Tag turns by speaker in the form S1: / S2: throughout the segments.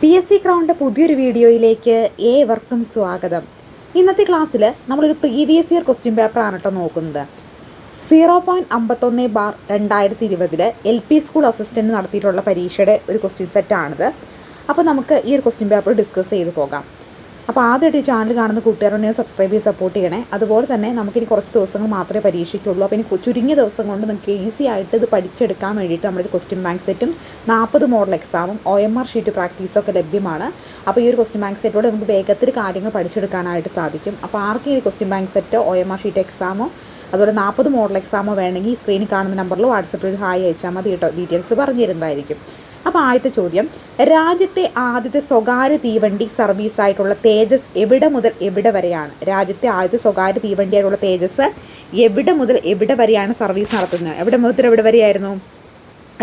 S1: P S C crowned പുതിയൊരു വീഡിയോയിലേക്ക് ഏവർക്കും സ്വാഗതം. ഇന്നത്തെ ക്ലാസ്സിൽ നമ്മളൊരു പ്രീവിയസ് ഇയർ ക്വസ്റ്റ്യൻ ആണ് കേട്ടോ നോക്കുന്നത്. സീറോ പോയിന്റ് അമ്പത്തൊന്ന് ബാർ രണ്ടായിരത്തി ഇരുപതിൽ എൽ പി സ്കൂൾ അസിസ്റ്റന്റ് നടത്തിയിട്ടുള്ള പരീക്ഷയുടെ ഒരു ക്വസ്റ്റ്യൻ സെറ്റാണിത് അപ്പോൾ നമുക്ക് ഈ ഒരു ക്വസ്റ്റ്യൻ പേപ്പർ ഡിസ്കസ് ചെയ്ത് പോകാം. അപ്പോൾ ആദ്യമായിട്ട് ഈ ചാനൽ കാണുന്ന കൂട്ടുകാരോട് ഞാൻ സബ്സ്ക്രൈബ് ചെയ്ത് സപ്പോർട്ട് ചെയ്യണേ. അതുപോലെ തന്നെ നമുക്കിനി കുറച്ച് ദിവസങ്ങൾ മാത്രമേ പരീക്ഷയ്ക്കുള്ളൂ അപ്പോൾ ഇനി ചുരുങ്ങിയ ദിവസം കൊണ്ട് നിങ്ങൾക്ക് ഈസി ആയിട്ട് ഇത് പഠിച്ചെടുക്കാൻ വേണ്ടിയിട്ട് നമ്മുടെ ക്വസ്റ്റ്യൻ ബാങ്ക് സെറ്റും നാൽപ്പത് മോഡൽ എക്സാമും ഒ എം ആർ ഷീറ്റ് പ്രാക്ടീസും ഒക്കെ ലഭ്യമാണ്. അപ്പോൾ ഈ ഒരു ക്വസ്റ്റ്യൻ ബാങ്ക് സെറ്റോടെ നമുക്ക് വേഗത്തിൽ കാര്യങ്ങൾ പഠിച്ചെടുക്കാനായിട്ട് സാധിക്കും. അപ്പോൾ ആർക്കും ഈ ക്വസ്റ്റ്യൻ ബാങ്ക് സെറ്റോ ഒ എം ആർ ഷീറ്റ് എക്സാമോ അതുപോലെ നാൽപ്പത് മോഡൽ എക്സാമോ വേണമെങ്കിൽ സ്ക്രീനിൽ കാണുന്ന നമ്പറിൽ വാട്സപ്പിൽ ഹായ് അയച്ചാൽ മതി കേട്ടോ. ഡീറ്റെയിൽസ് പറഞ്ഞു തരുന്നതായിരിക്കും. അപ്പോൾ ആദ്യത്തെ ചോദ്യം. രാജ്യത്തെ ആദ്യത്തെ സ്വകാര്യ തീവണ്ടി സർവീസ് ആയിട്ടുള്ള തേജസ് എവിടെ മുതൽ എവിടെ വരെയാണ്? രാജ്യത്തെ ആദ്യത്തെ സ്വകാര്യ തീവണ്ടിയായിട്ടുള്ള തേജസ് എവിടെ മുതൽ എവിടെ വരെയാണ് സർവീസ് നടത്തുന്നത്? എവിടെ മുതൽ എവിടെ വരെയായിരുന്നു?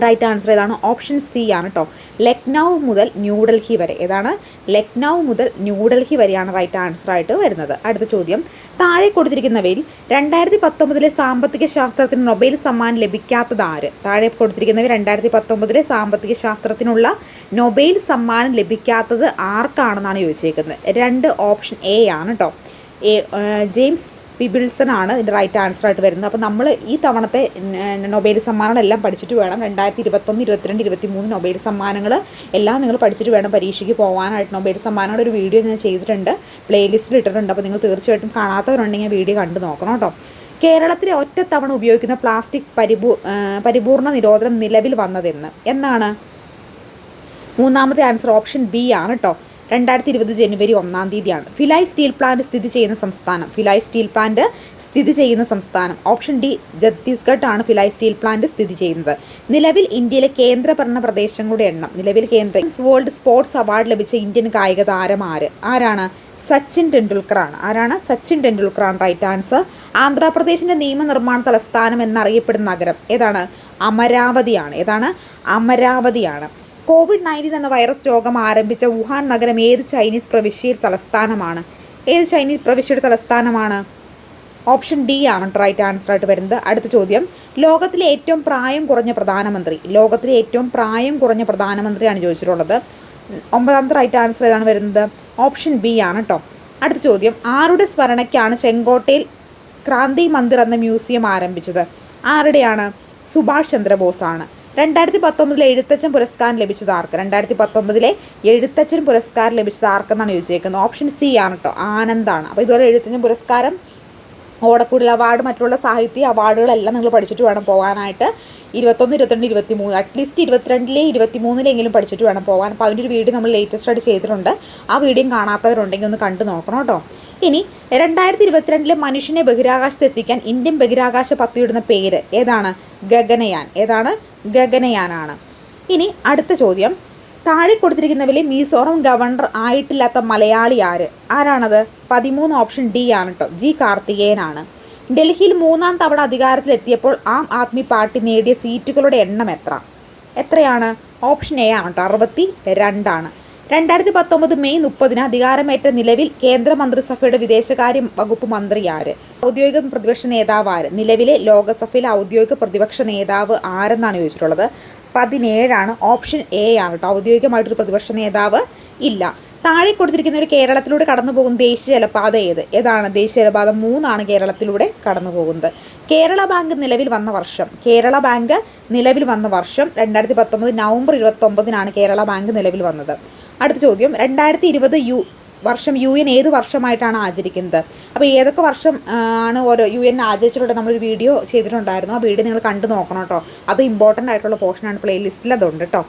S1: റൈറ്റ് ആൻസർ ഏതാണ് ഓപ്ഷൻ സി ആണ് കേട്ടോ ലക്നൗ മുതൽ ന്യൂഡൽഹി വരെ. ഏതാണ്? ലക്നൗ മുതൽ ന്യൂഡൽഹി വരെയാണ് റൈറ്റ് ആൻസർ ആയിട്ട് വരുന്നത്. അടുത്ത ചോദ്യം. താഴെ കൊടുത്തിരിക്കുന്നവയിൽ രണ്ടായിരത്തി പത്തൊമ്പതിലെ സാമ്പത്തിക ശാസ്ത്രത്തിന് നൊബേൽ സമ്മാനം ലഭിക്കാത്തത് ആര്? താഴെ കൊടുത്തിരിക്കുന്നവയിൽ രണ്ടായിരത്തി പത്തൊമ്പതിലെ സാമ്പത്തിക ശാസ്ത്രത്തിനുള്ള നൊബേൽ സമ്മാനം ലഭിക്കാത്തത് ആർക്കാണെന്നാണ് ചോദിച്ചേക്കുന്നത്. രണ്ട് ഓപ്ഷൻ എ ആണ് കേട്ടോ എ ജെയിംസ് പിബിൾസൺ ആണ് ഇതിന്റെ റൈറ്റ് ആൻസർ ആയിട്ട് വരുന്നത്. അപ്പോൾ നമ്മൾ ഈ തവണത്തെ നൊബേൽ സമ്മാനങ്ങളെല്ലാം പഠിച്ചിട്ട് വേണം. രണ്ടായിരത്തി ഇരുപത്തൊന്ന് ഇരുപത്തിരണ്ട് ഇരുപത്തി മൂന്ന് നൊബേൽ സമ്മാനങ്ങൾ എല്ലാം നിങ്ങൾ പഠിച്ചിട്ട് വേണം പരീക്ഷയ്ക്ക് പോകാനായിട്ട് നൊബേൽ സമ്മാനങ്ങളുടെ ഒരു വീഡിയോ ഞാൻ ചെയ്തിട്ടുണ്ട്. പ്ലേലിസ്റ്റിൽ ഇട്ടിട്ടുണ്ട്. അപ്പോൾ നിങ്ങൾ തീർച്ചയായിട്ടും കാണാത്തവരുണ്ടെങ്കിൽ വീഡിയോ കണ്ടു നോക്കണം കേട്ടോ. കേരളത്തിലെ ഒറ്റത്തവണ ഉപയോഗിക്കുന്ന പ്ലാസ്റ്റിക് പരിപൂ പരിപൂർണ നിരോധനം നിലവിൽ വന്നതെന്ന്. എന്നാണ് മൂന്നാമത്തെ ആൻസർ ഓപ്ഷൻ ബി ആണ് കേട്ടോ. രണ്ടായിരത്തി ഇരുപത് ജനുവരി ഒന്നാം തീയതിയാണ്. ഫിലായ് സ്റ്റീൽ പ്ലാന്റ് സ്ഥിതി ചെയ്യുന്ന സംസ്ഥാനം. ഫിലായ് സ്റ്റീൽ പ്ലാന്റ് സ്ഥിതി ചെയ്യുന്ന സംസ്ഥാനം. ഓപ്ഷൻ ഡി ഛത്തീസ്ഗഡ് ആണ് ഫിലായ് സ്റ്റീൽ പ്ലാന്റ് സ്ഥിതി ചെയ്യുന്നത്. നിലവിൽ ഇന്ത്യയിലെ കേന്ദ്രഭരണ പ്രദേശങ്ങളുടെ എണ്ണം. നിലവിൽ കേന്ദ്ര വേൾഡ് സ്പോർട്സ് അവാർഡ് ലഭിച്ച ഇന്ത്യൻ കായിക താരം ആര്? ആരാണ്? സച്ചിൻ ടെണ്ടുൽക്കർ ആണ് ആരാണ്? സച്ചിൻ ടെണ്ടുൽക്കർ ആണ് റൈറ്റ് ആൻസർ ആന്ധ്രാപ്രദേശിന്റെ നിയമനിർമ്മാണ തലസ്ഥാനം എന്നറിയപ്പെടുന്ന നഗരം ഏതാണ്? അമരാവതിയാണ്. ഏതാണ്? അമരാവതിയാണ്. കോവിഡ് നയന്റീൻ എന്ന വൈറസ് രോഗം ആരംഭിച്ച വുഹാൻ നഗരം ഏത് ചൈനീസ് പ്രവിശ്യയിൽ തലസ്ഥാനമാണ്? ഏത് ചൈനീസ് പ്രവിശ്യയുടെ തലസ്ഥാനമാണ്? ഓപ്ഷൻ ഡി ആണ് റൈറ്റ് ആൻസർ ആയിട്ട് വരുന്നത്. അടുത്ത ചോദ്യം. ലോകത്തിലെ ഏറ്റവും പ്രായം കുറഞ്ഞ പ്രധാനമന്ത്രി. ലോകത്തിലെ ഏറ്റവും പ്രായം കുറഞ്ഞ പ്രധാനമന്ത്രിയാണ് ചോദിച്ചിട്ടുള്ളത്. ഒമ്പതാമത്തെ റൈറ്റ് ആൻസർ ഏതാണ് വരുന്നത്? ഓപ്ഷൻ ബി ആണ് കേട്ടോ അടുത്ത ചോദ്യം. ആരുടെ സ്മരണയ്ക്കാണ് ചെങ്കോട്ടയിൽ ക്രാന്തി മന്ദിർ എന്ന മ്യൂസിയം ആരംഭിച്ചത്? ആരുടെയാണ്? സുഭാഷ് ചന്ദ്രബോസ് ആണ് രണ്ടായിരത്തി പത്തൊമ്പതിലെ എഴുത്തച്ഛൻ പുരസ്കാരം ലഭിച്ചത് ആർക്ക്? രണ്ടായിരത്തി പത്തൊമ്പതിലെ എഴുത്തച്ഛൻ പുരസ്കാരം ലഭിച്ചത് ആർക്കെന്നാണ് ചോദിച്ചേക്കുന്നത്? ഓപ്ഷൻ സി ആണ് കേട്ടോ ആനന്ദാണ്. അപ്പോൾ ഇതുപോലെ എഴുത്തച്ഛൻ പുരസ്കാരം ഓടക്കൂടൽ അവാർഡ് മറ്റുള്ള സാഹിത്യ അവാർഡുകളെല്ലാം നിങ്ങൾ പഠിച്ചിട്ട് വേണം പോകാനായിട്ട് ഇരുപത്തൊന്ന് ഇരുപത്തിരണ്ട് ഇരുപത്തി മൂന്ന് അറ്റ്ലീസ്റ്റ് ഇരുപത്തിരണ്ടിലെ ഇരുപത്തി മൂന്നിലെങ്കിലും പഠിച്ചിട്ട് വേണം പോകാൻ അപ്പോൾ അതിന്റെ ഒരു വീഡിയോ നമ്മൾ ലേറ്റസ്റ്റ് ആയിട്ട് ചെയ്തിട്ടുണ്ട്. ആ വീഡിയോ കാണാത്തവരുണ്ടെങ്കിൽ ഒന്ന് കണ്ടു നോക്കണം കേട്ടോ ഇനി രണ്ടായിരത്തി ഇരുപത്തിരണ്ടിലെ മനുഷ്യനെ ബഹിരാകാശത്ത് എത്തിക്കാൻ ഇന്ത്യൻ ബഹിരാകാശ പദ്ധതിയിടുന്ന പേര് ഏതാണ്? ഗഗനയാൻ. ഏതാണ്? ഗഗനയാനാണ്. ഇനി അടുത്ത ചോദ്യം. താഴെ കൊടുത്തിരിക്കുന്നവരിൽ മിസോറം ഗവർണർ ആയിട്ടില്ലാത്ത മലയാളി ആര്? ആരാണത്? പതിമൂന്ന് ഓപ്ഷൻ ഡി ആണ് കേട്ടോ ജി കാർത്തികേയനാണ്. ഡൽഹിയിൽ മൂന്നാം തവണ അധികാരത്തിലെത്തിയപ്പോൾ ആം ആദ്മി പാർട്ടി നേടിയ സീറ്റുകളുടെ എണ്ണം എത്ര? എത്രയാണ്? ഓപ്ഷൻ എ ആണ് കേട്ടോ അറുപത്തി രണ്ടാണ്. രണ്ടായിരത്തി പത്തൊമ്പത് മെയ് മുപ്പതിന് അധികാരമേറ്റ നിലവിൽ കേന്ദ്രമന്ത്രിസഭയുടെ വിദേശകാര്യ വകുപ്പ് മന്ത്രി ആര്? ഔദ്യോഗിക പ്രതിപക്ഷ നേതാവ് ആര്? നിലവിലെ ലോകസഭയിലെ ഔദ്യോഗിക പ്രതിപക്ഷ നേതാവ് ആരെന്നാണ് ചോദിച്ചിട്ടുള്ളത്? പതിനേഴാണ് ഓപ്ഷൻ എ ആണ് കേട്ടോ ഔദ്യോഗികമായിട്ടൊരു പ്രതിപക്ഷ നേതാവ് ഇല്ല. താഴെ കൊടുത്തിരിക്കുന്ന ഒരു കേരളത്തിലൂടെ കടന്നു പോകുന്ന ദേശീയ ജലപാത ഏത്? ഏതാണ്? ദേശീയ ജലപാത മൂന്നാണ് കേരളത്തിലൂടെ കടന്നു പോകുന്നത്. കേരള ബാങ്ക് നിലവിൽ വന്ന വർഷം. കേരള ബാങ്ക് നിലവിൽ വന്ന വർഷം രണ്ടായിരത്തി പത്തൊമ്പത് നവംബർ ഇരുപത്തൊമ്പതിനാണ് കേരള ബാങ്ക് നിലവിൽ വന്നത്. അടുത്ത ചോദ്യം. രണ്ടായിരത്തി ഇരുപത് യു വർഷം യു എൻ ഏത് വർഷമായിട്ടാണ് ആചരിക്കുന്നത്? അപ്പോൾ ഏതൊക്കെ വർഷം ആണ് ഓരോ യു എൻ ആചരിച്ചിട്ടുണ്ട് നമ്മളൊരു വീഡിയോ ചെയ്തിട്ടുണ്ടായിരുന്നു. ആ വീഡിയോ നിങ്ങൾ കണ്ടു നോക്കണം കേട്ടോ. അത് ഇമ്പോർട്ടന്റ് ആയിട്ടുള്ള പോർഷനാണ് പ്ലേലിസ്റ്റിൽ അതുണ്ട് കേട്ടോ.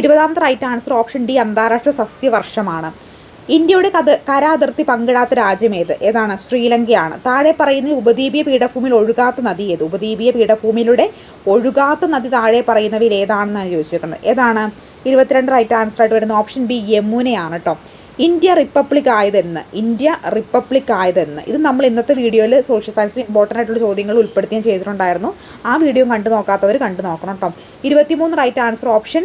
S1: ഇരുപതാമത്തെ റൈറ്റ് ആൻസർ ഓപ്ഷൻ ഡി അന്താരാഷ്ട്ര സസ്യവർഷമാണ് ഇന്ത്യയുടെ കഥ കര അതിർത്തി പങ്കിടാത്ത രാജ്യം ഏത്? ഏതാണ്? ശ്രീലങ്കയാണ്. താഴെ പറയുന്ന ഉപദ്വീപീയ പീഠഭൂമിയിൽ ഒഴുകാത്ത നദി ഏത്? ഉപദ്വീപീയ പീഠഭൂമിയിലൂടെ ഒഴുകാത്ത നദി താഴെ പറയുന്നവയിൽ ഏതാണെന്നാണ് ചോദിച്ചിരിക്കുന്നത്. ഏതാണ്? ഇരുപത്തിരണ്ട് റൈറ്റ് ആൻസർ ആയിട്ട് വരുന്ന ഓപ്ഷൻ ബി യമുനയാണ് കേട്ടോ. ഇന്ത്യ റിപ്പബ്ലിക് ആയതെന്ന് ഇന്ത്യ റിപ്പബ്ലിക് ആയതെന്ന്. ഇത് നമ്മൾ ഇന്നത്തെ വീഡിയോയിൽ സോഷ്യൽ സയൻസിൽ ഇമ്പോർട്ടന്റ് ആയിട്ടുള്ള ചോദ്യങ്ങൾ ഉൾപ്പെടുത്തുകയും ചെയ്തിട്ടുണ്ടായിരുന്നു. ആ വീഡിയോ കണ്ടു നോക്കാത്തവർ കണ്ടു നോക്കണം കേട്ടോ ഇരുപത്തിമൂന്ന് റൈറ്റ് ആൻസർ ഓപ്ഷൻ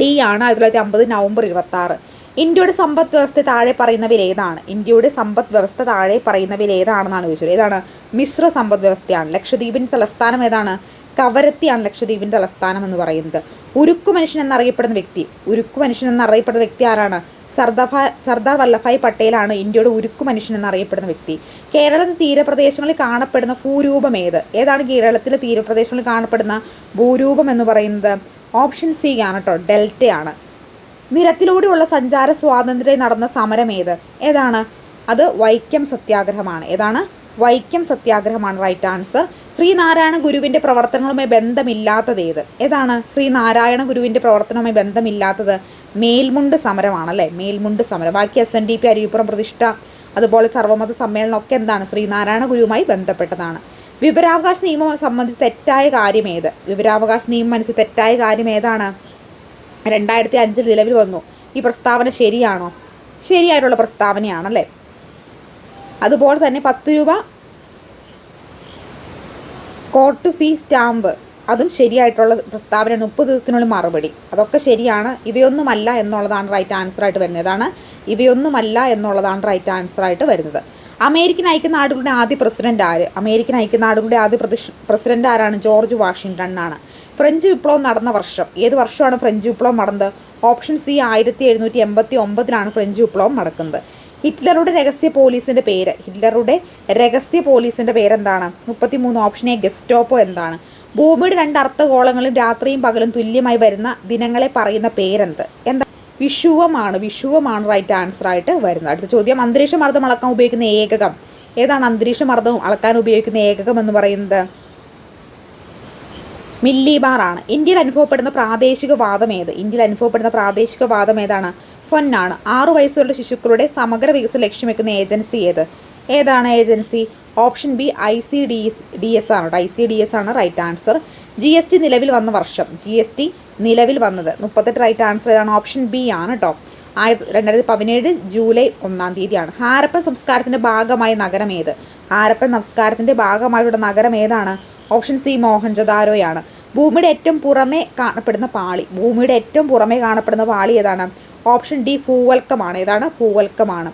S1: ഡി ആണ് ആയിരത്തി തൊള്ളായിരത്തി അമ്പത് നവംബർ ഇരുപത്തി ഇന്ത്യയുടെ സമ്പദ് വ്യവസ്ഥ താഴെ പറയുന്നവയിൽ ഏതാണ്? ഇന്ത്യയുടെ സമ്പദ് വ്യവസ്ഥ താഴെ പറയുന്നവയിൽ ഏതാണെന്നാണ് ചോദിച്ചത്. ഏതാണ്? മിശ്ര സമ്പദ് വ്യവസ്ഥയാണ്. ലക്ഷദ്വീപിന്റെ തലസ്ഥാനം ഏതാണ്? കവരത്തിയാണ് ലക്ഷദ്വീപിന്റെ തലസ്ഥാനം എന്ന് പറയുന്നത്. ഉരുക്കു മനുഷ്യൻ എന്നറിയപ്പെടുന്ന വ്യക്തി ഉരുക്കു മനുഷ്യൻ എന്നറിയപ്പെടുന്ന വ്യക്തി ആരാണ്? സർദാർ സർദാർ വല്ലഭായ് പട്ടേലാണ് ഇന്ത്യയുടെ ഉരുക്കു മനുഷ്യൻ എന്നറിയപ്പെടുന്ന വ്യക്തി. കേരളത്തിലെ തീരപ്രദേശങ്ങളിൽ കാണപ്പെടുന്ന ഭൂരൂപം ഏത്? ഏതാണ് കേരളത്തിലെ തീരപ്രദേശങ്ങളിൽ കാണപ്പെടുന്ന ഭൂരൂപം എന്ന് പറയുന്നത്? ഓപ്ഷൻ സി ആണ് കേട്ടോ ഡെൽറ്റയാണ്. നിരത്തിലൂടെയുള്ള സഞ്ചാര സ്വാതന്ത്ര്യം നടന്ന സമരം ഏത്? ഏതാണ്? അത് വൈക്കം സത്യാഗ്രഹമാണ്. ഏതാണ്? വൈക്കം സത്യാഗ്രഹമാണ് റൈറ്റ് ആൻസർ ശ്രീനാരായണ ഗുരുവിന്റെ പ്രവർത്തനങ്ങളുമായി ബന്ധമില്ലാത്തത് ഏത്? ഏതാണ്? ശ്രീനാരായണ ഗുരുവിന്റെ പ്രവർത്തനവുമായി ബന്ധമില്ലാത്തത് മേൽമുണ്ട് സമരമാണല്ലേ? മേൽമുണ്ട് സമരം. ബാക്കി S N D P Aruvippuram പ്രതിഷ്ഠ അതുപോലെ സർവമത സമ്മേളനം ഒക്കെ എന്താണ്? ശ്രീനാരായണ ഗുരുവുമായി ബന്ധപ്പെട്ടതാണ്. വിവരാവകാശ നിയമം സംബന്ധിച്ച് തെറ്റായ കാര്യം ഏത്? വിവരാവകാശ നിയമം അനുസരിച്ച് തെറ്റായ കാര്യം ഏതാണ്? രണ്ടായിരത്തി അഞ്ചിൽ നിലവിൽ വന്നു. ഈ പ്രസ്താവന ശരിയാണോ? ശരിയായിട്ടുള്ള പ്രസ്താവനയാണല്ലേ? അതുപോലെ തന്നെ പത്ത് രൂപ കോർട്ട് ഫീ സ്റ്റാമ്പ് അതും ശരിയായിട്ടുള്ള പ്രസ്താവനയാണ് മുപ്പത് ദിവസത്തിനുള്ളിൽ മറുപടി. അതൊക്കെ ശരിയാണ്. ഇവയൊന്നുമല്ല എന്നുള്ളതാണ് റൈറ്റ് ആൻസർ ആയിട്ട് വരുന്നത്. ഇതാണ് ഇവയൊന്നുമല്ല എന്നുള്ളതാണ് റൈറ്റ് ആൻസർ ആയിട്ട് വരുന്നത്. അമേരിക്കൻ ഐക്യനാടുകളുടെ ആദ്യ പ്രസിഡന്റ് ആര്? അമേരിക്കൻ ഐക്യനാടുകളുടെ ആദ്യ പ്രസിഡന്റ് ആരാണ്? ജോർജ് വാഷിങ്ടൺ ആണ്. ഫ്രഞ്ച് വിപ്ലവം നടന്ന വർഷം. ഏത് വർഷമാണ് ഫ്രഞ്ച് വിപ്ലവം നടന്നത്? ഓപ്ഷൻ സി ആയിരത്തി എഴുന്നൂറ്റി എൺപത്തി ഒമ്പതിലാണ് ഫ്രഞ്ച് വിപ്ലവം നടക്കുന്നത്. ഹിറ്റ്ലറുടെ രഹസ്യ പോലീസിന്റെ പേര്. ഹിറ്റ്ലറുടെ രഹസ്യ പോലീസിന്റെ പേരെന്താണ്? മുപ്പത്തി മൂന്ന് ഓപ്ഷൻ എ ഗെസ്റ്റോപ്പോ എന്താണ്? ഭൂമിയുടെ രണ്ട് അർത്ഥഗോളങ്ങളും രാത്രിയും പകലും തുല്യമായി വരുന്ന ദിനങ്ങളെ പറയുന്ന പേരെന്ത്? എന്താ? വിഷുവമാണ്. വിഷുവമാണ് റൈറ്റ് ആൻസർ ആയിട്ട് വരുന്നത്. അടുത്ത ചോദ്യം അന്തരീക്ഷ മർദ്ദം അളക്കാൻ ഉപയോഗിക്കുന്ന ഏകകം. ഏതാണ് അന്തരീക്ഷ മർദ്ദം അളക്കാൻ ഉപയോഗിക്കുന്ന ഏകകം എന്ന് പറയുന്നത്? മില്ലിബാർ ആണ്. ഇന്ത്യയിൽ അനുഭവപ്പെടുന്ന പ്രാദേശിക വാദം ഏത്? ഇന്ത്യയിൽ അനുഭവപ്പെടുന്ന പ്രാദേശിക വാദം ഏതാണ്? ഫൊന്നാണ് ആറു വയസ്സുള്ള ശിശുക്കളുടെ സമഗ്ര വികസനം ലക്ഷ്യം വെക്കുന്ന ഏജൻസി ഏത്? ഏതാണ് agency? Option B I C D D S ആണ് ഐ സി ഡി എസ് ആണ് right answer G S T നിലവിൽ വന്ന വർഷം. ജി എസ് ടി നിലവിൽ വന്നത്. മുപ്പത്തെട്ട് റൈറ്റ് ആൻസർ ഏതാണ്? ഓപ്ഷൻ ബി ആണ് കേട്ടോ. ആയിരത്തി രണ്ടായിരത്തി പതിനേഴ് ജൂലൈ ഒന്നാം തീയതിയാണ്. ഹാരപ്പൻ സംസ്കാരത്തിന്റെ ഭാഗമായ നഗരം ഏത്? ഹാരപ്പൻ സംസ്കാരത്തിന്റെ ഭാഗമായിട്ടുള്ള നഗരം ഏതാണ്? ഓപ്ഷൻ സി മോഹൻജദാരോയാണ് ഭൂമിയുടെ ഏറ്റവും പുറമേ കാണപ്പെടുന്ന പാളി. ഭൂമിയുടെ ഏറ്റവും പുറമേ കാണപ്പെടുന്ന പാളി ഏതാണ്? ഓപ്ഷൻ ഡി ഭൂവൽക്കമാണ്. ഏതാണ്? ഭൂവൽക്കമാണ്.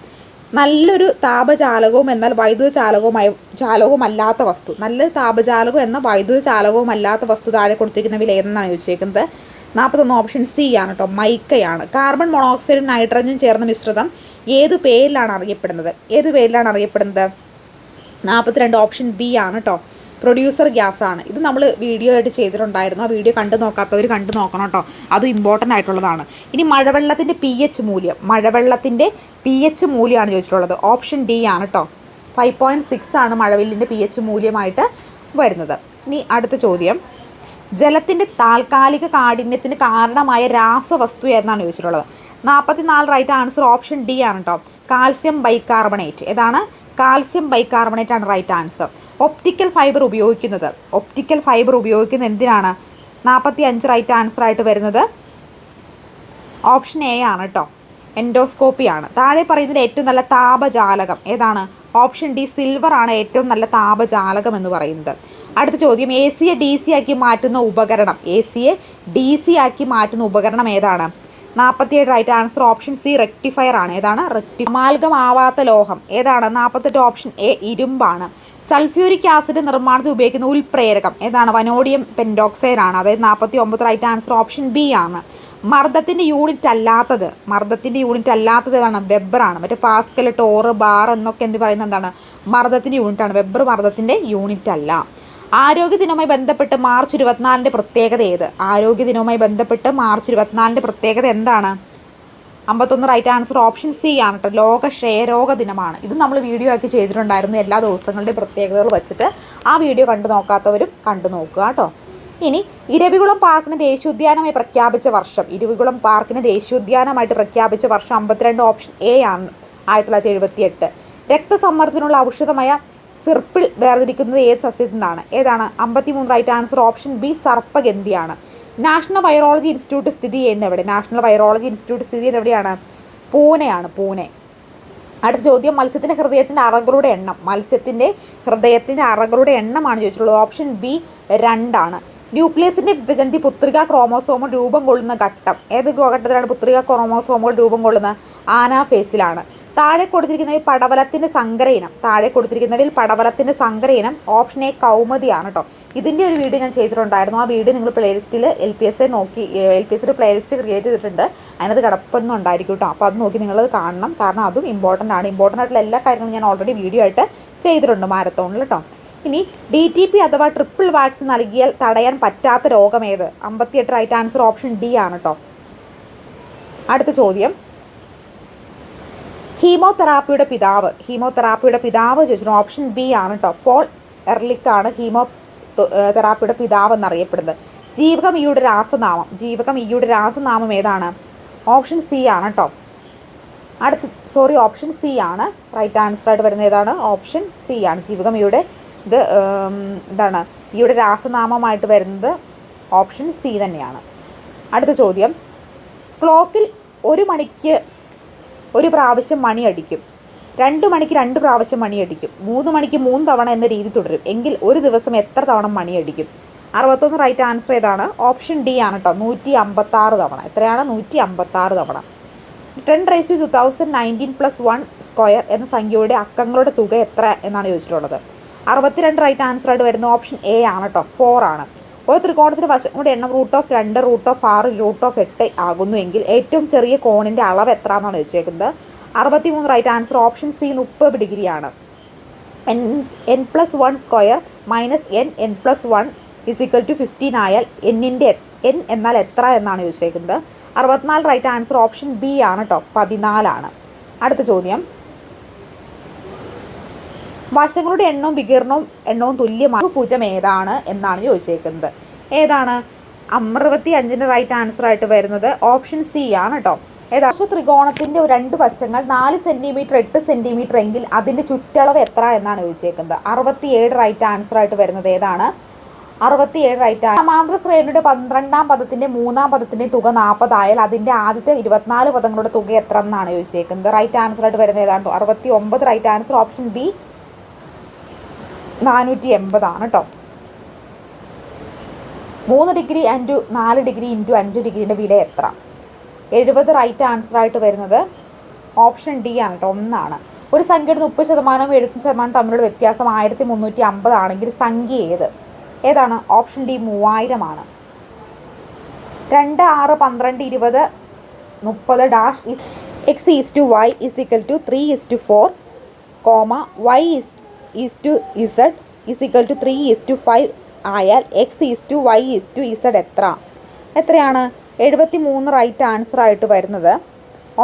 S1: നല്ലൊരു താപചാലകവും എന്നാൽ വൈദ്യുത ചാലകവുമായി ചാലകവുമല്ലാത്ത വസ്തു. നല്ല താപചാലകം എന്ന വൈദ്യുത ചാലകവുമല്ലാത്ത വസ്തു താഴെ കൊടുത്തിരിക്കുന്നവയിൽ ഏതെന്നാണ് ചോദിച്ചേക്കുന്നത്? നാൽപ്പത്തൊന്ന് ഓപ്ഷൻ സി ആണ് കേട്ടോ മൈക്കയാണ്. കാർബൺ മോണോക്സൈഡും നൈട്രജനും ചേർന്ന മിശ്രിതം ഏതു പേരിലാണ് അറിയപ്പെടുന്നത്? ഏത് പേരിലാണ് അറിയപ്പെടുന്നത്? നാൽപ്പത്തിരണ്ട് ഓപ്ഷൻ ബി ആണ് കേട്ടോ പ്രൊഡ്യൂസർ ഗ്യാസ് ആണ് ഇത് നമ്മൾ വീഡിയോ ആയിട്ട് ചെയ്തിട്ടുണ്ടായിരുന്നു. ആ വീഡിയോ കണ്ടു നോക്കാത്തവർ കണ്ടു നോക്കണം കേട്ടോ. അതും ഇമ്പോർട്ടന്റ് ആയിട്ടുള്ളതാണ്. ഇനി മഴവെള്ളത്തിന്റെ പി എച്ച് മൂല്യം. മഴവെള്ളത്തിന്റെ പി എച്ച് മൂല്യമാണ് ചോദിച്ചിട്ടുള്ളത്. ഓപ്ഷൻ ഡി ആണ് കേട്ടോ ഫൈവ് പോയിന്റ് സിക്സ് ആണ് മഴവില്ലിന്റെ പി എച്ച് മൂല്യമായിട്ട് വരുന്നത്. ഇനി അടുത്ത ചോദ്യം. ജലത്തിന്റെ താൽക്കാലിക കാഠിന്യത്തിന് കാരണമായ രാസവസ്തു എന്നാണ് ചോദിച്ചിട്ടുള്ളത്. നാൽപ്പത്തിനാല് റൈറ്റ് ആൻസർ ഓപ്ഷൻ ഡി ആണ് കേട്ടോ കാൽസ്യം ബൈകാർബണേറ്റ് ഏതാണ്? കാൽസ്യം ബൈകാർബണേറ്റ് ആണ് റൈറ്റ് ആൻസർ ഒപ്റ്റിക്കൽ ഫൈബർ ഉപയോഗിക്കുന്നത്. ഒപ്റ്റിക്കൽ ഫൈബർ ഉപയോഗിക്കുന്നത് എന്തിനാണ്? നാൽപ്പത്തി അഞ്ച് റൈറ്റ് ആൻസർ ആയിട്ട് വരുന്നത്. ഓപ്ഷൻ എ ആണ് കേട്ടോ എൻഡോസ്കോപ്പി ആണ്. താഴെ പറയുന്നതിൽ ഏറ്റവും നല്ല താപജാലകം ഏതാണ്? ഓപ്ഷൻ ഡി സിൽവർ ആണ് ഏറ്റവും നല്ല താപജാലകം എന്ന് പറയുന്നത്. അടുത്ത ചോദ്യം എ സിയെ ഡി സി ആക്കി മാറ്റുന്ന ഉപകരണം. എ സിയെ ഡി സി ആക്കി മാറ്റുന്ന ഉപകരണം ഏതാണ്? നാൽപ്പത്തിയേഴ് right answer option C rectifier ആണ്. ഏതാണ്? റെക്ടി മാൽഗമാവാത്ത ലോഹം. ഏതാണ്? നാൽപ്പത്തെട്ട് ഓപ്ഷൻ എ ഇരുമ്പാണ്. സൾഫ്യൂരിക് ആസിഡ് നിർമ്മാണത്തിൽ ഉപയോഗിക്കുന്ന ഉൽപ്രേരകം ഏതാണ്? വനോഡിയം പെൻഡോക്സൈഡ് ആണ് അതായത് നാൽപ്പത്തി ഒമ്പത് റൈറ്റ് ആൻസർ ഓപ്ഷൻ ബി ആണ്. മർദ്ദത്തിന്റെ യൂണിറ്റ് അല്ലാത്തത് മർദ്ദത്തിന്റെ യൂണിറ്റ് അല്ലാത്തത് ആണ് വെബറാണ് മറ്റേ പാസ്കൽ ടോറ് ബാർ എന്നൊക്കെ എന്ത് പറയുന്നത് എന്താണ്? മർദ്ദത്തിന്റെ യൂണിറ്റാണ് വെബർ മർദ്ദത്തിന്റെ യൂണിറ്റ് അല്ല. ആരോഗ്യ ദിനവുമായി ബന്ധപ്പെട്ട് മാർച്ച് ഇരുപത്തിനാലിന്റെ പ്രത്യേകത ഏത്? ആരോഗ്യ ദിനവുമായി ബന്ധപ്പെട്ട് മാർച്ച് ഇരുപത്തിനാലിന്റെ പ്രത്യേകത എന്താണ്? അമ്പത്തൊന്ന് റൈറ്റ് ആൻസർ ഓപ്ഷൻ സി ആണ് കേട്ടോ ലോക ക്ഷയരോഗ ദിനമാണ്. ഇത് നമ്മൾ വീഡിയോ ആക്കി ചെയ്തിട്ടുണ്ടായിരുന്നു. എല്ലാ ദിവസങ്ങളുടെയും പ്രത്യേകതകൾ വെച്ചിട്ട് ആ വീഡിയോ കണ്ടു നോക്കാത്തവരും കണ്ടു നോക്കുക കേട്ടോ ഇനി ഇരവികുളം പാർക്കിന് ദേശീയോദ്യാനമായി പ്രഖ്യാപിച്ച വർഷം. ഇരവികുളം പാർക്കിന് ദേശീയോദ്യാനമായിട്ട് പ്രഖ്യാപിച്ച വർഷം അമ്പത്തിരണ്ട് ഓപ്ഷൻ എ ആണ് ആയിരത്തി തൊള്ളായിരത്തി എഴുപത്തി എട്ട് രക്തസമ്മർദ്ദത്തിനുള്ള ഔഷധമായ സിർപ്പിൾ വേർതിരിക്കുന്നത് ഏത് സസ്യത്തിൽ നിന്നാണ് ഏതാണ്? അമ്പത്തിമൂന്ന് റൈറ്റ് ആൻസർ ഓപ്ഷൻ ബി സർപ്പഗന്ധിയാണ്. നാഷണൽ വൈറോളജി ഇൻസ്റ്റിറ്റ്യൂട്ട് സ്ഥിതി ചെയ്യുന്ന എവിടെ നാഷണൽ വൈറോളജി ഇൻസ്റ്റിറ്റ്യൂട്ട് സ്ഥിതി ചെയ്യുന്ന എവിടെയാണ് പൂനെയാണ് പൂനെ. അടുത്ത ചോദ്യം മത്സ്യത്തിന്റെ ഹൃദയത്തിന്റെ അറകളുടെ എണ്ണം. മത്സ്യത്തിന്റെ ഹൃദയത്തിന്റെ അറകളുടെ എണ്ണമാണ് ചോദിച്ചിട്ടുള്ളത്. ഓപ്ഷൻ ബി രണ്ടാണ്. ന്യൂക്ലിയസിന്റെ വിഭജനത്തിൽ പുത്രിക ക്രോമോസോമുകൾ രൂപം കൊള്ളുന്ന ഘട്ടം. ഏത് ഘട്ടത്തിലാണ് പുത്രിക ക്രോമോസോമുകൾ രൂപം കൊള്ളുന്നത്? ആനാഫേസിലാണ് താഴെ കൊടുത്തിരിക്കുന്നവയിൽ പടവലത്തിന്റെ സങ്കര ഇനം താഴെ കൊടുത്തിരിക്കുന്നവയിൽ പടവലത്തിന്റെ സങ്കര ഇനം ഓപ്ഷൻ എ കൗമുദിയാണ് കേട്ടോ ഇതിന്റെ ഒരു വീഡിയോ ഞാൻ ചെയ്തിട്ടുണ്ടായിരുന്നു. ആ വീഡിയോ നിങ്ങൾ പ്ലേലിസ്റ്റിൽ എൽ പി എസ് നോക്കി എൽ പി എസിന്റെ പ്ലേലിസ്റ്റ് ക്രിയേറ്റ് ചെയ്തിട്ടുണ്ട്. അതിനകത്ത് കിടപ്പൊന്നുണ്ടായിരിക്കും കേട്ടോ അപ്പോൾ അത് നോക്കി നിങ്ങളത് കാണണം. കാരണം അതും ഇമ്പോർട്ടന്റ് ആണ്. ഇമ്പോർട്ടന്റ് ആയിട്ടുള്ള എല്ലാ കാര്യങ്ങളും ഞാൻ ഓൾറെഡി വീഡിയോ ആയിട്ട് ചെയ്തിട്ടുണ്ട് മാരത്തോണിൽ കേട്ടോ ഇനി ഡി ടി പി അഥവാ ട്രിപ്പിൾ വാക്സിൻ നൽകിയാൽ തടയാൻ പറ്റാത്ത രോഗം ഏത്? അമ്പത്തിയെട്ട് റൈറ്റ് ആൻസർ ഓപ്ഷൻ ഡി ആണ് കേട്ടോ അടുത്ത ചോദ്യം. ഹീമോതെറാപ്പിയുടെ പിതാവ്. ഹീമോതെറാപ്പിയുടെ പിതാവ് ചോദിച്ചിട്ടുണ്ട് ഓപ്ഷൻ ബി ആണ് കേട്ടോ പോൾ എർലിക്കാണ് ഹീമോ തെറാപ്പിയുടെ പിതാവ് എന്നറിയപ്പെടുന്നത് ജീവകം ഇയുടെ രാസനാമം. ജീവകം ഇയുടെ രാസനാമം ഏതാണ്? ഓപ്ഷൻ സി ആണ് കേട്ടോ അടുത്ത സോറി ഓപ്ഷൻ സി ആണ്. റൈറ്റ് ആൻസർ ആയിട്ട് വരുന്ന ഏതാണ്? ഓപ്ഷൻ സി ആണ്. ജീവകം ഇയുടെ ഇത് എന്താണ്? ഇയുടെ രാസനാമമായിട്ട് വരുന്നത് ഓപ്ഷൻ സി തന്നെയാണ്. അടുത്ത ചോദ്യം. ക്ലോക്കിൽ ഒരു മണിക്ക് ഒരു പ്രാവശ്യം മണി അടിക്കും. രണ്ട് മണിക്ക് രണ്ട് പ്രാവശ്യം മണി അടിക്കും. മൂന്ന് മണിക്ക് മൂന്ന് തവണ എന്ന രീതി തുടരും. എങ്കിൽ ഒരു ദിവസം എത്ര തവണ മണി അടിക്കും? അറുപത്തൊന്ന് റൈറ്റ് ആൻസർ ഏതാണ്? ഓപ്ഷൻ ഡി ആണ് കേട്ടോ നൂറ്റി അമ്പത്താറ് തവണ. എത്രയാണ്? നൂറ്റി അമ്പത്താറ് തവണ. Ten raise to two thousand nineteen plus one square എന്ന സംഖ്യയുടെ അക്കങ്ങളുടെ തുക എത്ര എന്നാണ് ചോദിച്ചിട്ടുള്ളത്. അറുപത്തിരണ്ട് റൈറ്റ് ആൻസർ ആയിട്ട് വരുന്ന ഓപ്ഷൻ എ ആണ് കേട്ടോ ഫോർ ആണ്. ഒരു ത്രികോണത്തിന്റെ കൂടെ എണ്ണം റൂട്ട് ഓഫ് രണ്ട് റൂട്ട് ഓഫ് ആറ് റൂട്ട് ഓഫ് എട്ട് ആകുന്നുവെങ്കിൽ ഏറ്റവും ചെറിയ കോണിന്റെ അളവ് എത്ര എന്നാണ് ചോദിച്ചേക്കുന്നത്? അറുപത്തിമൂന്ന് റൈറ്റ് ആൻസർ ഓപ്ഷൻ സി മുപ്പത് ഡിഗ്രിയാണ് n n plus one square minus n n plus one is equal to fifteen ആയാൽ എന്നിന്റെ എൻ എന്നാൽ എത്ര എന്നാണ് ചോദിച്ചേക്കുന്നത്? അറുപത്തിനാല് റൈറ്റ് ആൻസർ ഓപ്ഷൻ ബി ആണ് കേട്ടോ പതിനാലാണ്. അടുത്ത ചോദ്യം. വശങ്ങളുടെ എണ്ണവും വികീർണവും എണ്ണവും തുല്യമായ ഭുജം ഏതാണ് എന്നാണ് ചോദിച്ചേക്കുന്നത്. ഏതാണ്? അറുപത്തി അഞ്ചിന്റെ റൈറ്റ് ആൻസർ ആയിട്ട് വരുന്നത് ഓപ്ഷൻ സി ആണ് കേട്ടോ ഏതാ? ത്രികോണത്തിന്റെ രണ്ട് വശങ്ങൾ നാല് സെന്റിമീറ്റർ എട്ട് സെന്റിമീറ്റർ എങ്കിൽ അതിന്റെ ചുറ്റളവ് എത്ര എന്നാണ് ചോദിച്ചേക്കുന്നത്. അറുപത്തിയേഴ് റൈറ്റ് ആൻസർ ആയിട്ട് വരുന്നത് ഏതാണ്? അറുപത്തിയേഴ് റൈറ്റ് ആണ് സമാന്തര ശ്രേണിയുടെ പന്ത്രണ്ടാം പദത്തിന്റെ മൂന്നാം പദത്തിന്റെ തുക നാൽപ്പതായാൽ അതിന്റെ ആദ്യത്തെ ഇരുപത്തിനാല് പദങ്ങളുടെ തുക എത്ര എന്നാണ് ചോദിച്ചേക്കുന്നത്. റൈറ്റ് ആൻസർ ആയിട്ട് വരുന്നത് ഏതാണ്? അറുപത്തി ഒമ്പത് റൈറ്റ് ആൻസർ ഓപ്ഷൻ ബി നാനൂറ്റി എൺപതാണ് കേട്ടോ മൂന്ന് ഡിഗ്രി ഇന്റു നാല് ഡിഗ്രി ഇന്റു അഞ്ച് ഡിഗ്രീന്റെ വില എത്ര? എഴുപത് റൈറ്റ് ആൻസർ ആയിട്ട് വരുന്നത് ഓപ്ഷൻ ഡി ആണ് കേട്ടോ ഒന്നാണ്. ഒരു സംഖ്യയുടെ മുപ്പത് ശതമാനവും എഴുപത്തി ശതമാനം തമ്മിലുള്ള വ്യത്യാസം ആയിരത്തി മുന്നൂറ്റി അമ്പത് ആണെങ്കിൽ സംഖ്യ ഏത്? ഏതാണ്? ഓപ്ഷൻ ഡി മൂവായിരമാണ് രണ്ട് ആറ് പന്ത്രണ്ട് ഇരുപത് മുപ്പത് dash is x is to y is equal to three is to four comma y is is to z is equal to three is to five ആയാൽ x is to y is to z എത്ര? എത്രയാണ്? എഴുപത്തി മൂന്ന് right answer ആയിട്ട് വരുന്നത്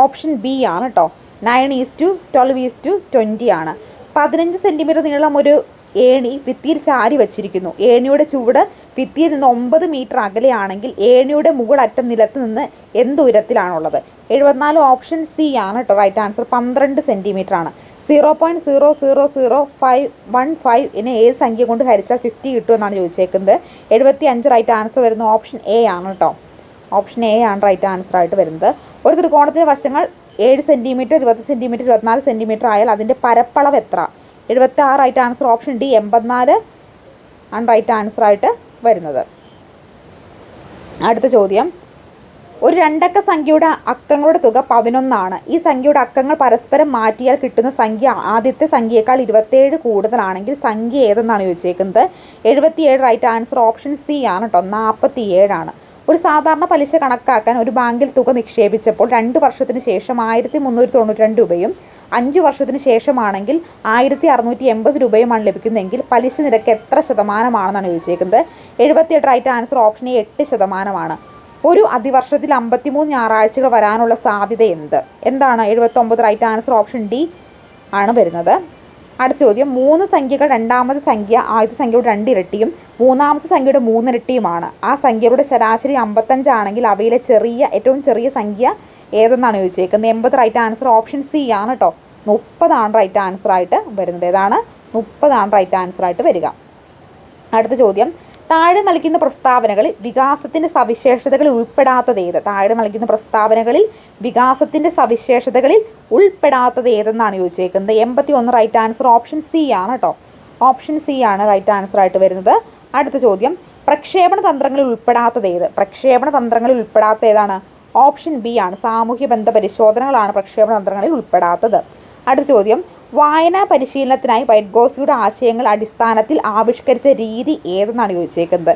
S1: option B ആണ് കേട്ടോ nine is to twelve is to twenty ആണ്. പതിനഞ്ച് സെന്റിമീറ്റർ നീളം ഒരു ഏണി ഭിത്തിയിൽ ചാരി വച്ചിരിക്കുന്നു. ഏണിയുടെ ചുവട് ഭിത്തിയിൽ നിന്ന് ഒമ്പത് മീറ്റർ അകലെയാണെങ്കിൽ ഏണിയുടെ മുകളറ്റം നിലത്ത് നിന്ന് എന്ത് ഉയരത്തിലാണുള്ളത് എഴുപത്തിനാല് ഓപ്ഷൻ സി ആണ് കേട്ടോ റൈറ്റ് ആൻസർ പന്ത്രണ്ട് സെന്റിമീറ്റർ ആണ്. Zero point zero zero zero five one five ഏത് സംഖ്യ കൊണ്ട് ഹരിച്ചാൽ ഫിഫ്റ്റി കിട്ടുമെന്നാണ് ചോദിച്ചേക്കുന്നത്. എഴുപത്തി അഞ്ച് റൈറ്റ് ആൻസർ വരുന്ന ഓപ്ഷൻ എ ആണ് കേട്ടോ ഓപ്ഷൻ എ ആണ് റൈറ്റ് ആൻസർ ആയിട്ട് വരുന്നത്. ഒരു ത്രികോണത്തിന്റെ വശങ്ങൾ ഏഴ് സെന്റിമീറ്റർ ഇരുപത് സെന്റിമീറ്റർ ഇരുപത്തിനാല് സെന്റിമീറ്റർ ആയാൽ അതിന്റെ പരപ്പളവ് എത്ര? എഴുപത്തി ആറ് റൈറ്റ് ആൻസർ ഓപ്ഷൻ ഡി എൺപത്തിനാല് ആണ് റൈറ്റ് ആൻസർ ആയിട്ട് വരുന്നത്. അടുത്ത ചോദ്യം. ഒരു രണ്ടക്ക സംഖ്യയുടെ അക്കങ്ങളുടെ തുക പതിനൊന്നാണ്. ഈ സംഖ്യയുടെ അക്കങ്ങൾ പരസ്പരം മാറ്റിയാൽ കിട്ടുന്ന സംഖ്യ ആദ്യത്തെ സംഖ്യയേക്കാൾ ഇരുപത്തേഴ് കൂടുതലാണെങ്കിൽ സംഖ്യ ഏതെന്നാണ് ചോദിച്ചേക്കുന്നത്? എഴുപത്തിയേഴ് റൈറ്റ് ആൻസർ ഓപ്ഷൻ സി ആണ് കേട്ടോ നാൽപ്പത്തി ഏഴാണ് ഒരു സാധാരണ പലിശ കണക്കാക്കാൻ ഒരു ബാങ്കിൽ തുക നിക്ഷേപിച്ചപ്പോൾ രണ്ട് വർഷത്തിന് ശേഷം ആയിരത്തി മുന്നൂറ്റി തൊണ്ണൂറ്റി രണ്ട് രൂപയും അഞ്ച് വർഷത്തിന് ശേഷമാണെങ്കിൽ ആയിരത്തി അറുന്നൂറ്റി എൺപത് രൂപയുമാണ് ലഭിക്കുന്നതെങ്കിൽ പലിശ നിരക്ക് എത്ര ശതമാനമാണെന്നാണ് ചോദിച്ചേക്കുന്നത്? എഴുപത്തിയെട്ട് റൈറ്റ് ആൻസർ ഓപ്ഷൻ എട്ട് ശതമാനമാണ്. ഒരു അതിവർഷത്തിൽ അമ്പത്തിമൂന്ന് ഞായറാഴ്ചകൾ വരാനുള്ള സാധ്യത എന്ത് എന്താണ് എഴുപത്തൊമ്പത് റൈറ്റ് ആൻസർ ഓപ്ഷൻ ഡി ആണ് വരുന്നത്. അടുത്ത ചോദ്യം മൂന്ന് സംഖ്യകൾ രണ്ടാമത്തെ സംഖ്യ ആദ്യത്തെ സംഖ്യയുടെ രണ്ട് ഇരട്ടിയും മൂന്നാമത്തെ സംഖ്യയുടെ മൂന്നിരട്ടിയുമാണ് ആ സംഖ്യയുടെ ശരാശരി അമ്പത്തഞ്ചാണെങ്കിൽ അവയിലെ ചെറിയ ഏറ്റവും ചെറിയ സംഖ്യ ഏതെന്നാണ് ചോദിച്ചേക്കുന്നത്? എൺപത് റൈറ്റ് ആൻസർ ഓപ്ഷൻ സി ആണ് കേട്ടോ മുപ്പതാണ് റൈറ്റ് ആൻസർ ആയിട്ട് വരുന്നത്. ഏതാണ്? മുപ്പതാണ് റൈറ്റ് ആൻസർ ആയിട്ട് വരിക. അടുത്ത ചോദ്യം താഴെ നൽകുന്ന പ്രസ്താവനകളിൽ വികാസത്തിന്റെ സവിശേഷതകൾ ഉൾപ്പെടാത്തത് ഏത്? താഴെ നൽകുന്ന പ്രസ്താവനകളിൽ വികാസത്തിന്റെ സവിശേഷതകളിൽ ഉൾപ്പെടാത്തത് ഏതെന്നാണ് ചോദിച്ചേക്കുന്നത്? എൺപത്തി ഒന്ന് റൈറ്റ് ആൻസർ ഓപ്ഷൻ സി ആണ് കേട്ടോ ഓപ്ഷൻ സി ആണ് റൈറ്റ് ആൻസർ ആയിട്ട് വരുന്നത്. അടുത്ത ചോദ്യം. പ്രക്ഷേപണ തന്ത്രങ്ങളിൽ ഉൾപ്പെടാത്തത് ഏത്? പ്രക്ഷേപണ തന്ത്രങ്ങളിൽ ഉൾപ്പെടാത്ത ഏതാണ്? ഓപ്ഷൻ ബി ആണ്. സാമൂഹ്യ ബന്ധ പരിശോധനകളാണ് പ്രക്ഷേപണ തന്ത്രങ്ങളിൽ ഉൾപ്പെടാത്തത്. അടുത്ത ചോദ്യം. വായനാ പരിശീലനത്തിനായി വൈറ്റ്ഗോസിയുടെ ആശയങ്ങൾ അടിസ്ഥാനത്തിൽ ആവിഷ്കരിച്ച രീതി ഏതെന്നാണ് ചോദിച്ചേക്കുന്നത്?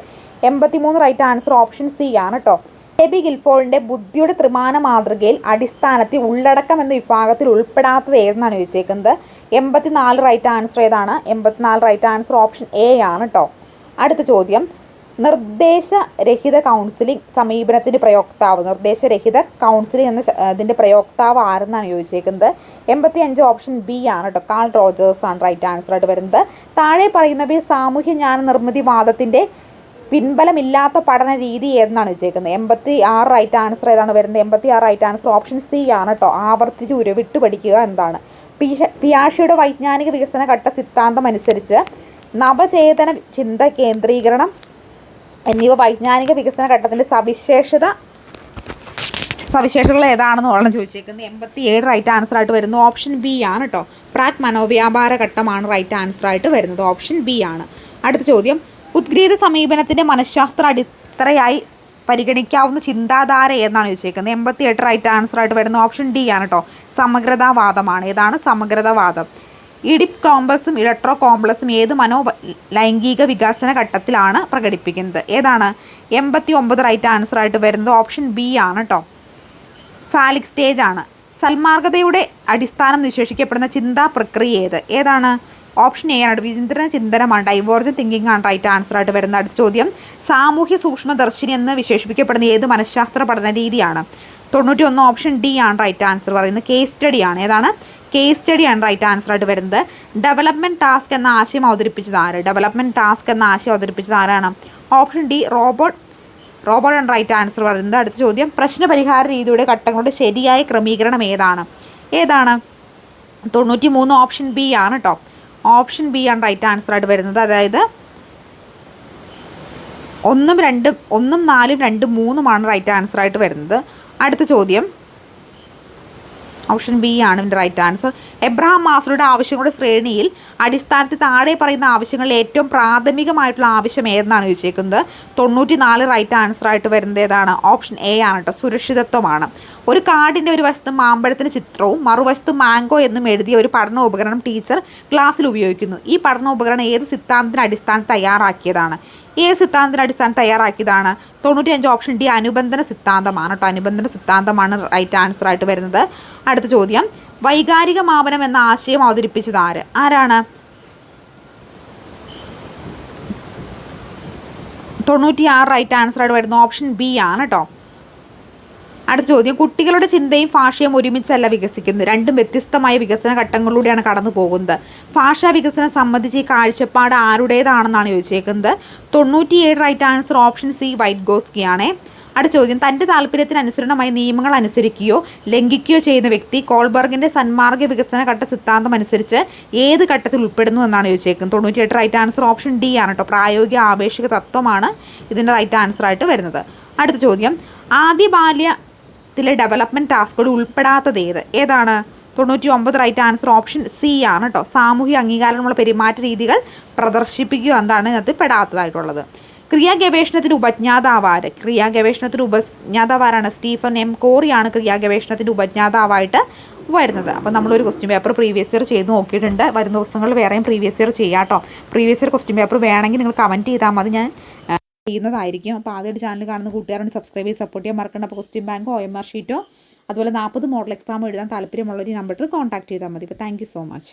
S1: എൺപത്തിമൂന്ന് റൈറ്റ് ആൻസർ ഓപ്ഷൻ സി ആണ് കേട്ടോ ഡെബി ഗിൽഫോളിന്റെ ബുദ്ധിയുടെ ത്രിമാന മാതൃകയിൽ അടിസ്ഥാനത്തിൽ ഉള്ളടക്കം എന്ന വിഭാഗത്തിൽ ഉൾപ്പെടാത്തത് ഏതെന്നാണ് ചോദിച്ചേക്കുന്നത്? എൺപത്തിനാല് റൈറ്റ് ആൻസർ ഏതാണ്? എൺപത്തിനാല് റൈറ്റ് ആൻസർ ഓപ്ഷൻ എ ആണ് കേട്ടോ അടുത്ത ചോദ്യം. നിർദ്ദേശരഹിത കൗൺസിലിംഗ് സമീപനത്തിന്റെ പ്രയോക്താവ് നിർദ്ദേശരഹിത കൗൺസിലിംഗ് എന്ന അതിന്റെ പ്രയോക്താവ് ആരെന്നാണ് ചോദിച്ചേക്കുന്നത്? എൺപത്തി അഞ്ച് ഓപ്ഷൻ ബി ആണ് കേട്ടോ കാൾ റോജേഴ്സ് ആണ് റൈറ്റ് ആൻസർ ആയിട്ട് വരുന്നത്. താഴെ പറയുന്നവയിൽ സാമൂഹ്യ ജ്ഞാന നിർമ്മിതി വാദത്തിന്റെ പിൻബലമില്ലാത്ത പഠന രീതി ഏതെന്നാണ് ചോദിച്ചേക്കുന്നത്? എൺപത്തി ആറ് റൈറ്റ് ആൻസർ ഏതാണ് വരുന്നത്? എൺപത്തി ആറ് റൈറ്റ് ആൻസർ ഓപ്ഷൻ സി ആണ് കേട്ടോ ആവർത്തിച്ച് ഉരുവിട്ട് പഠിക്കുക എന്താണ് പിയാഷയുടെ വൈജ്ഞാനിക വികസന ഘട്ട സിദ്ധാന്തം അനുസരിച്ച് നവചേതന ചിന്ത കേന്ദ്രീകരണം എന്നിവ വൈജ്ഞാനിക വികസന ഘട്ടത്തിന്റെ സവിശേഷത സവിശേഷതകൾ ഏതാണെന്ന് ഓളം ചോദിച്ചേക്കുന്നത്. എൺപത്തി ഏഴ് റൈറ്റ് ആൻസർ ആയിട്ട് വരുന്നു ഓപ്ഷൻ ബി ആണ് കേട്ടോ പ്രാക് മനോവ്യാപാര ഘട്ടമാണ് റൈറ്റ് ആൻസർ ആയിട്ട് വരുന്നത്. ഓപ്ഷൻ ബി ആണ്. അടുത്ത ചോദ്യം. ഉദ്ഗ്രീത സമീപനത്തിന്റെ മനഃശാസ്ത്ര അടിത്തറയായി പരിഗണിക്കാവുന്ന ചിന്താധാര ഏതാണ് ചോദിച്ചേക്കുന്നത്. എൺപത്തി എട്ട് റൈറ്റ് ആൻസർ ആയിട്ട് വരുന്ന ഓപ്ഷൻ ഡി ആണ് കേട്ടോ സമഗ്രതാവാദമാണ്. ഏതാണ്? സമഗ്രതാവാദം. ഇഡിപ് കോംപ്ലക്സും ഇലക്ട്രോ കോംപ്ലക്സും ഏത് മനോ ലൈംഗിക വികസന ഘട്ടത്തിലാണ് പ്രകടിപ്പിക്കുന്നത്? ഏതാണ്? എൺപത്തി ഒമ്പത് റൈറ്റ് ആൻസർ ആയിട്ട് വരുന്നത് ഓപ്ഷൻ ബി ആണ് കേട്ടോ ഫാലിക് സ്റ്റേജ് ആണ്. സൽമാർഗതയുടെ അടിസ്ഥാനം നിശേഷിക്കപ്പെടുന്ന ചിന്താ പ്രക്രിയ ഏത്? ഏതാണ്? ഓപ്ഷൻ എ ആണ്. വിചിന്തന ചിന്തനമാണ്. ഡൈവേർജൻ തിങ്കിങ് ആണ് റൈറ്റ് ആൻസർ ആയിട്ട് വരുന്ന അടുത്ത ചോദ്യം. സാമൂഹ്യ സൂക്ഷ്മദർശിനി എന്ന് വിശേഷിപ്പിക്കപ്പെടുന്ന ഏത് മനഃശാസ്ത്ര പഠന രീതിയാണ്? തൊണ്ണൂറ്റി ഒന്ന് ഓപ്ഷൻ ഡി ആണ് റൈറ്റ് ആൻസർ പറയുന്നത്. കേസ് സ്റ്റഡി ആണ്. ഏതാണ്? കേസ് സ്റ്റഡി ആണ് റൈറ്റ് ആൻസർ ആയിട്ട് വരുന്നത്. ഡെവലപ്മെന്റ് ടാസ്ക് എന്ന ആശയം അവതരിപ്പിച്ചത് ആര്? ഡെവലപ്മെന്റ് ടാസ്ക് എന്ന ആശയം അവതരിപ്പിച്ചത് ആരാണ്? ഓപ്ഷൻ ഡി റോബോട്ട് റോബോട്ട് ആണ് റൈറ്റ് ആൻസർ പറയുന്നത്. അടുത്ത ചോദ്യം പ്രശ്നപരിഹാര രീതിയുടെ ഘട്ടങ്ങളുടെ ശരിയായ ക്രമീകരണം ഏതാണ്? ഏതാണ്? തൊണ്ണൂറ്റി മൂന്ന് ഓപ്ഷൻ ബി ആണ് കേട്ടോ ഓപ്ഷൻ ബി ആണ് റൈറ്റ് ആൻസർ ആയിട്ട് വരുന്നത്. അതായത് ഒന്നും രണ്ടും ഒന്നും നാലും രണ്ടും മൂന്നുമാണ് റൈറ്റ് ആൻസർ ആയിട്ട് വരുന്നത്. അടുത്ത ചോദ്യം ഓപ്ഷൻ ബി ആണ് ഇതിന്റെ റൈറ്റ് ആൻസർ എബ്രഹാം മാസ്ലോയുടെ ആവശ്യങ്ങളുടെ ശ്രേണിയിൽ അടിസ്ഥാനത്തിൽ താഴെ പറയുന്ന ആവശ്യങ്ങളിൽ ഏറ്റവും പ്രാഥമികമായിട്ടുള്ള ആവശ്യം ഏതെന്നാണ് ചോദിച്ചേക്കുന്നത്? തൊണ്ണൂറ്റി നാല് റൈറ്റ് ആൻസർ ആയിട്ട് വരുന്നത് ഏതാണ്? ഓപ്ഷൻ എ ആണ് കേട്ടോ സുരക്ഷിതത്വമാണ്. ഒരു കാർഡിന്റെ ഒരു വശത്ത് മാമ്പഴത്തിന്റെ ചിത്രവും മറുവശത്ത് മാംഗോ എന്നും എഴുതിയ ഒരു പഠന ഉപകരണം ടീച്ചർ ക്ലാസ്സിൽ ഉപയോഗിക്കുന്നു. ഈ പഠന ഉപകരണം ഏത് സിദ്ധാന്തത്തിന് അടിസ്ഥാനം തയ്യാറാക്കിയതാണ്? ഏത് സിദ്ധാന്തത്തിന് അടിസ്ഥാനം തയ്യാറാക്കിയതാണ്. തൊണ്ണൂറ്റിയഞ്ച് ഓപ്ഷൻ ഡി അനുബന്ധന സിദ്ധാന്തമാണ് കേട്ടോ അനുബന്ധന സിദ്ധാന്തമാണ് റൈറ്റ് ആൻസർ ആയിട്ട് വരുന്നത്. അടുത്ത ചോദ്യം. വൈകാരിക മാപനം എന്ന ആശയം അവതരിപ്പിച്ചത് ആര്? ആരാണ്? തൊണ്ണൂറ്റിയാറ് റൈറ്റ് ആൻസർ ആയിട്ട് വരുന്ന ഓപ്ഷൻ ബി ആണ് കേട്ടോ അടുത്ത ചോദ്യം. കുട്ടികളുടെ ചിന്തയും ഭാഷയും ഒരുമിച്ചല്ല വികസിക്കുന്നത്. രണ്ടും വ്യത്യസ്തമായ വികസന ഘട്ടങ്ങളിലൂടെയാണ് കടന്നു പോകുന്നത്. ഭാഷാ വികസനം സംബന്ധിച്ച് ഈ കാഴ്ചപ്പാട് ആരുടേതാണെന്നാണ് ചോദിച്ചേക്കുന്നത്. തൊണ്ണൂറ്റിയേഴ് right answer option C right ആണ് അടുത്ത ചോദ്യം. തന്റെ താല്പര്യത്തിനനുസരണമായി നിയമങ്ങൾ അനുസരിക്കുകയോ ലംഘിക്കുകയോ ചെയ്യുന്ന വ്യക്തി കോൾബർഗിന്റെ സന്മാർഗ വികസന ഘട്ട സിദ്ധാന്തം അനുസരിച്ച് ഏത് ഘട്ടത്തിൽ ഉൾപ്പെടുന്നു എന്നാണ് ചോദിച്ചേക്കുന്നത്. തൊണ്ണൂറ്റിയെട്ട് റൈറ്റ് ആൻസർ ഓപ്ഷൻ ഡി ആണ് കേട്ടോ. പ്രായോഗിക ആപേക്ഷിക തത്വമാണ് ഇതിന്റെ റൈറ്റ് ആൻസർ ആയിട്ട് വരുന്നത്. അടുത്ത ചോദ്യം. ആദ്യ ബാല്യത്തിലെ ഡെവലപ്മെന്റ് ടാസ്കുകൾ ഉൾപ്പെടാത്തത് ഏത്? ഏതാണ്? തൊണ്ണൂറ്റി ഒമ്പത് റൈറ്റ് ആൻസർ ഓപ്ഷൻ സി ആണ് കേട്ടോ സാമൂഹിക അംഗീകാരമുള്ള പെരുമാറ്റ രീതികൾ പ്രദർശിപ്പിക്കുക എന്താണ് ഇതിനകത്ത് പെടാത്തതായിട്ടുള്ളത്. ക്രിയാ ഗവേഷണത്തിന് ഉപജ്ഞാതാവാര് ക്രിയാ ഗവേഷണത്തിന് ഉപജ്ഞാതാവാരാണ് സ്റ്റീഫൻ എം കോറിയാണ് ക്രിയാ ഗവേഷണത്തിന്റെ ഉപജ്ഞാതാവായിട്ട് വരുന്നത്. അപ്പോൾ നമ്മളൊരു ക്വസ്റ്റ്യൻ പേപ്പർ പ്രീവിയസ് ഇയർ ചെയ്ത് നോക്കിയിട്ടുണ്ട്. വരുന്ന ദിവസങ്ങളിൽ വേറെയും പ്രീവിയസ് ഇയർ ചെയ്യാം കേട്ടോ പ്രീവിയസ് ഇയർ ക്വസ്റ്റ്യൻ പേപ്പർ വേണമെങ്കിൽ നിങ്ങൾ കമന്റ് ചെയ്താൽ മതി. ഞാൻ ചെയ്യുന്നതായിരിക്കും. അപ്പോൾ ആദ്യമായിട്ട് ചാനൽ കാണുന്ന കൂട്ടുകാരുണ്ട് സബ്സ്ക്രൈബ് ചെയ്ത് സപ്പോർട്ട് ചെയ്യാൻ മറക്കണ്ട. ക്വസ്റ്റ്യൻ ബാങ്കോ എം ആർ ഷീറ്റോ അതുപോലെ നാൽപ്പത് മോഡൽ എക്സാം എഴുതാൻ താല്പര്യമുള്ളവർ ഈ നമ്പറിൽ കോൺടാക്ട് ചെയ്താൽ മതി. അപ്പോൾ താങ്ക് സോ മച്ച്